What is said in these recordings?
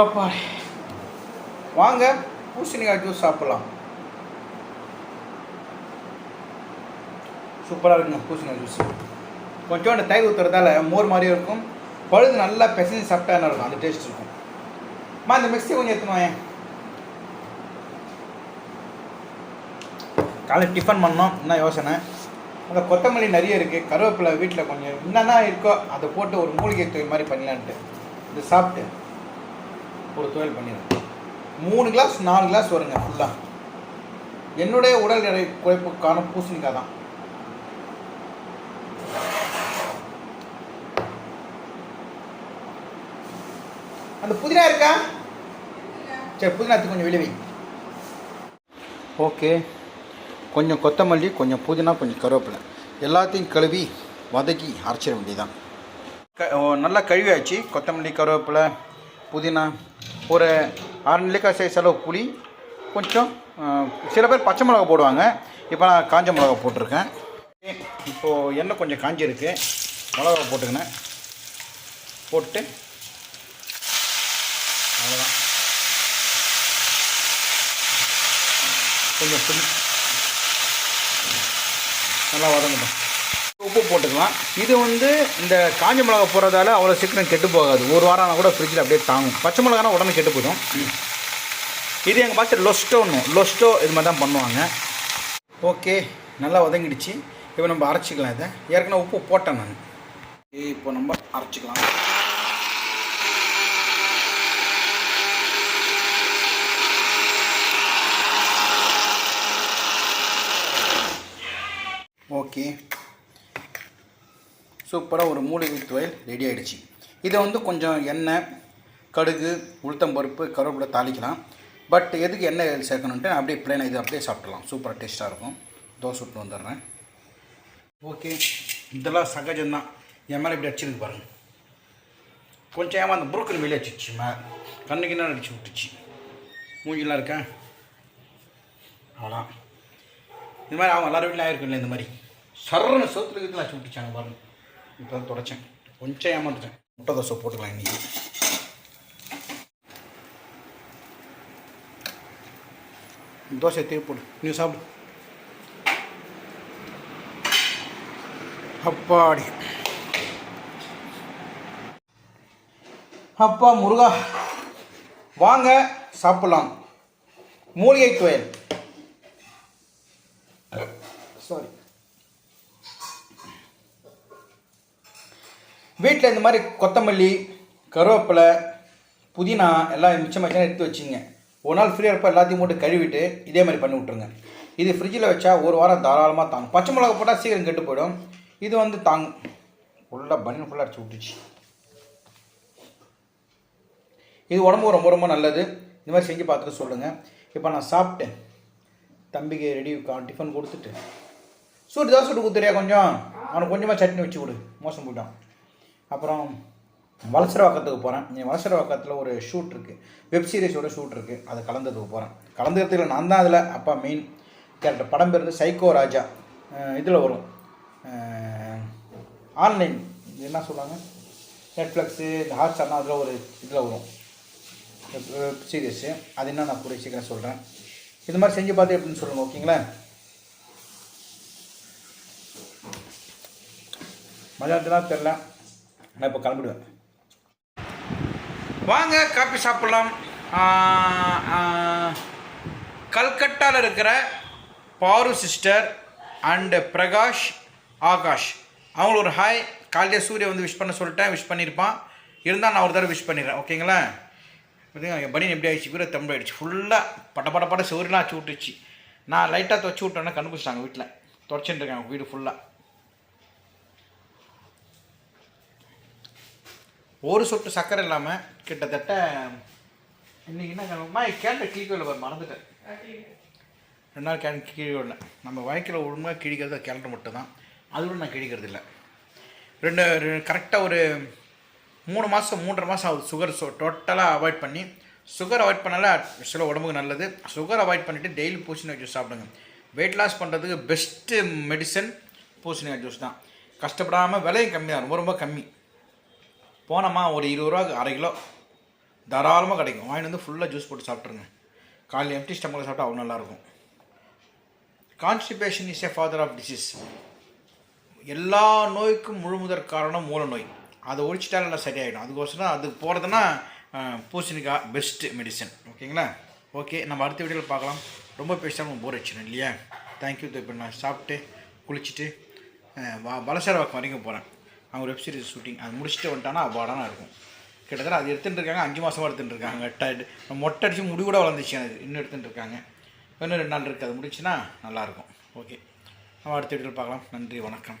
அப்பா வாங்க பூசணிக்காய் ஜூஸ் சாப்பிட்லாம். சூப்பராக இருக்குங்க பூசணிக்காய் ஜூஸ் கொஞ்சோண்டு தயிர் ஊற்றுறதால மோர் மாதிரியும் இருக்கும். பழுது நல்லா பிசைஞ்சு சாப்பிட்டா என்ன இருக்கும். அந்த டேஸ்ட் இருக்கும். மா இந்த மிக்ஸி கொஞ்சம் எடுத்துன்னு காலை டிஃபன் பண்ணோம். என்ன யோசனை? அந்த கொத்தமல்லி நிறைய இருக்குது கருவேப்பிலை வீட்டில் கொஞ்சம் என்னென்ன இருக்கோ அதை போட்டு ஒரு மூலிகை தொழில் மாதிரி பண்ணலான்ட்டு. இது சாப்பிட்டு ஒரு துவையல் பண்ணிடுறேன். மூணு கிளாஸ் நாலு கிளாஸ் வருங்க ஃபுல்லாக என்னுடைய உடல் எடை குறைப்புக்கான பூசணிக்காய் தான். அந்த புதினா இருக்கா? சரி புதினாத்துக்கு கொஞ்சம் விளைவி ஓகே. கொஞ்சம் கொத்தமல்லி கொஞ்சம் புதினா கொஞ்சம் கருவேப்பிலை. எல்லாத்தையும் கழுவி வதக்கி அரைச்சிட வேண்டியதான் க ஓ, நல்லா கழுவியாச்சு. கொத்தமல்லி கருவேப்பிலை புதினா. ஒரு அரை நெல்லிக்காய் சைஸ் அளவு புளி கொஞ்சம் சில பேர் பச்சை மிளகா போடுவாங்க. இப்போ நான் காஞ்ச மிளகா போட்டிருக்கேன். இப்போது எண்ணெய் கொஞ்சம் காஞ்சிருக்கு. மிளகா போட்டுக்கினேன். போட்டு அவ்வளோதான் கொஞ்சம் புளி. நல்லா வதங்கட்டும். உப்பு போட்டுக்கலாம். இது வந்து இந்த காஞ்ச மிளகா போடுறதால அவ்வளோ சீக்கிரம் கெட்டு போகாது. ஒரு வாரம் கூட ஃப்ரிட்ஜில் அப்படியே தாங்கும். பச்சை மிளகானா உடனே கெட்டு போயிடும். இது எங்கள் பார்த்து லொஸ்டோன்னு. லொஸ்டோ இது மாதிரி தான் பண்ணுவாங்க. ஓகே நல்லா வதங்கிடுச்சு. இப்போ நம்ம அரைச்சிக்கலாம் இதை. ஏற்கனவே உப்பு போட்டேன் நான். இப்போ நம்ம அரைச்சிக்கலாம். ஓகே. சூப்பராக ஒரு மூலிகை துவையல் ரெடி ஆகிடுச்சு இதை வந்து கொஞ்சம் எண்ணெய் கடுகு உளுத்தம்பருப்பு கருவேப்பிலை தாளிக்கலாம். பட் எதுக்கு எண்ணெய் சேர்க்கணுன்ட்டு அப்படியே பிளேனாக இது அப்படியே சாப்பிடலாம் சூப்பராக டேஸ்ட்டாக இருக்கும். தோசை விட்டு வந்துடுறேன். ஓகே இதெல்லாம் சகஜம்தான். என் மேலே இப்படி அடிச்சிருக்கு பாருங்க. கொஞ்சம் ஏமா அந்த புரோக்கர் வெளியே அடிச்சிச்சு மே. கண்ணுக்கு என்ன அடிச்சு விட்டுச்சு. மூஞ்சிலாம் இருக்கேன் அவ்வளோதான் இந்த மாதிரி அவங்க எல்லாரும் வீட்டில் இல்லை இந்த மாதிரி. சர்றன்னு சோத்துல கீத்துல அடிச்சு விட்டுச்சாங்க பாருங்கள் இப்போ தான் தொடச்சேன். கொஞ்சம் ஏமாந்துட்டேன். முட்டை தோசை போட்டுக்கலாம் இன்னைக்கு. தோசை தீர்ப்பு போடு. நீ சாப்பிடு. அப்பாடி. அப்பா முருகா வாங்க சாப்பிடலாம். மூலிகை கோயில் சாரி வீட்டில் இந்த மாதிரி கொத்தமல்லி கருவேப்பிலை புதினா எல்லாம் மிச்சம் மிச்சம் எடுத்து வச்சிங்க. ஒரு நாள் ஃப்ரீயாக இருப்போ எல்லாத்தையும் போட்டு கழுவிட்டு இதே மாதிரி பண்ணி விட்ருங்க இது ஃப்ரிட்ஜில் வச்சா ஒரு வாரம் தாராளமாக தாங்கும். பச்சை மிளகா போட்டால் சீக்கிரம் கெட்டு போயிடும். இது வந்து தாங்கும். ஃபுல்லாக பனியன் ஃபுல்லாக அடிச்சு விட்டுச்சு இது உடம்பு ரொம்ப ரொம்ப நல்லது. இந்த மாதிரி செஞ்சு பார்த்துட்டு சொல்லுங்கள் இப்போ நான் சாப்பிட்டேன். தம்பிக்கு ரெடி டிஃபன் கொடுத்துட்டு. சூட்டு தான் சுட்டு கொடுத்துறியா கொஞ்சம்? அவனுக்கு கொஞ்சமாக சட்னி வச்சு கொடு. மோசம் போயிட்டான். அப்புறம் வலசரவாக்கத்துக்கு போகிறேன் நீ வலசரவாக்கத்தில் ஒரு ஷூட் இருக்குது வெப் சீரிஸோட ஷூட் இருக்குது அது கலந்ததுக்கு போகிறேன் கலந்ததுல நான் தான் அதில் அப்பா மெயின் கேரக்டர் படம் பேர் வந்து சைக்கோ ராஜா. இதில் வரும். ஆன்லைன் என்ன சொல்லுவாங்க நெட்ஃப்ளிக்ஸு இந்த ஹாட்ஸ்டார்னா அதில் ஒரு இதில் வரும். வெப் சீரிஸு அது என்ன நான் கூட சீக்கிரம் சொல்கிறேன் இது மாதிரி செஞ்சு பார்த்து எப்படின்னு சொல்லுங்கள் ஓகேங்களா? மலையாளத்துலாம் தெரில நான் இப்போ கிளம்பிடுவேன். வாங்க காப்பி சாப்பிட்லாம். கல்கட்டாவில் இருக்கிற பாரு சிஸ்டர் அண்டு பிரகாஷ் ஆகாஷ். அவங்களுக்கு ஒரு ஹாய் காலையிலே சூரிய வந்து விஷ் பண்ண சொல்லிட்டேன் விஷ் பண்ணியிருப்பான். இருந்தால் நான் ஒரு தடவை விஷ் பண்ணிடுறேன் ஓகேங்களா பார்த்தீங்கன்னா என் பனியன் எப்படி ஆயிடுச்சு? வீர தம்பி ஆயிடுச்சு ஃபுல்லாக பட பட பட சோறுலாம் ஆச்சு விட்டுச்சு நான் லைட்டாக துவச்சி விட்டோன்னே கண்டுபிடிச்சிட்டாங்க வீட்டில் துடைச்சிட்டு இருக்காங்க வீடு ஃபுல்லாக ஒரு சொட்டு சக்கரை இல்லாமல் கிட்டத்தட்ட இன்னைக்கு என்ன கிழமை கேட்ட கிளிக்கோவில் பாரு மறந்துட்டேன். ரெண்டு நாள் கேன் கிழிக்கவில்லை நம்ம வாழ்க்கையில் ஒழுங்காக கிழிக்கிறது கேரட் மட்டும்தான். அதுவும் நான் கிழிக்கிறது இல்லை. ரெண்டு கரெக்டாக ஒரு மூணு மாதம் மூன்றரை மாதம் ஆகுது. சுகர் ஸோ டோட்டலாக அவாய்ட் பண்ணி சுகர் அவாய்ட் பண்ணால சில உடம்புக்கு நல்லது. சுகர் அவாய்ட் பண்ணிவிட்டு டெய்லி பூசணிக்காய் ஜூஸ் சாப்பிடுங்க. வெயிட் லாஸ் பண்ணுறதுக்கு பெஸ்ட்டு மெடிசன் பூசணிக்காய் ஜூஸ் தான். கஷ்டப்படாமல் விலையும் கம்மி தான் ரொம்ப ரொம்ப கம்மி. போனோமா ஒரு இருபது ரூபா அரை கிலோ. தாராளமாக கிடைக்கும். வாங்கிட்டு வந்து ஃபுல்லாக ஜூஸ் போட்டு சாப்பிட்ருங்க காலையில் எம்டி ஸ்டமக்கில் சாப்பிட்டா அவ்வளோ நல்லாயிருக்கும். Constipation is a father of disease எல்லா நோய்க்கும் முழுமுதற் காரணம் மூல நோய் அதை ஒழிச்சிட்டாலும் நல்லா சரியாயிடும். அதுக்கோசரம் அதுக்கு போகிறதுனா பூசணிக்காய் பெஸ்ட்டு மெடிசன் ஓகேங்களா? ஓகே நம்ம அடுத்த வீடியோவில் பார்க்கலாம். ரொம்ப பேசாமல் போர் அடிச்சிடும் இல்லையா? தேங்க்யூ இப்போ நான் சாப்பிட்டு குளிச்சுட்டு அஹ், வா பலசரவாக்கம் வரைக்கும் போகிறேன் அவங்க வெப் சீரிஸ் ஷூட்டிங் அது முடிச்சுட்டு வந்துட்டானா அவ்வாடானா இருக்கும் கிட்டத்தட்ட அது எடுத்துகிட்டு இருக்காங்க அஞ்சு மாதமாக எடுத்துகிட்டு இருக்காங்க. ட மொட்டை அடிச்சு முடி கூட வளர்ந்துச்சு எனக்கு இன்னும் எடுத்துகிட்டு இருக்காங்க. இன்னும் ரெண்டு நாள் இருக்குது அது முடிச்சுன்னா நல்லாயிருக்கும் ஓகே நம்ம அடுத்த வீடியோவில் பார்க்கலாம். நன்றி வணக்கம்.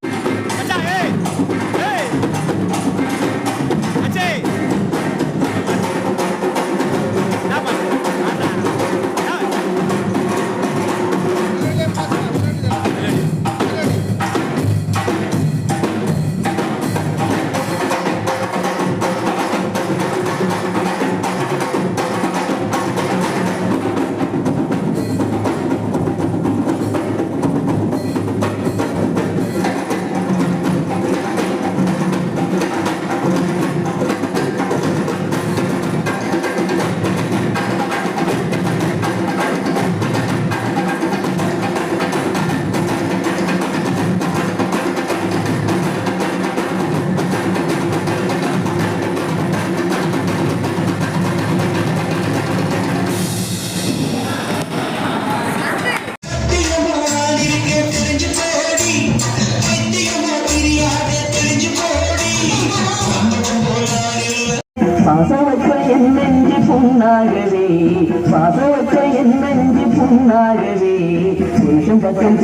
నాగవే పురుషం సత్యం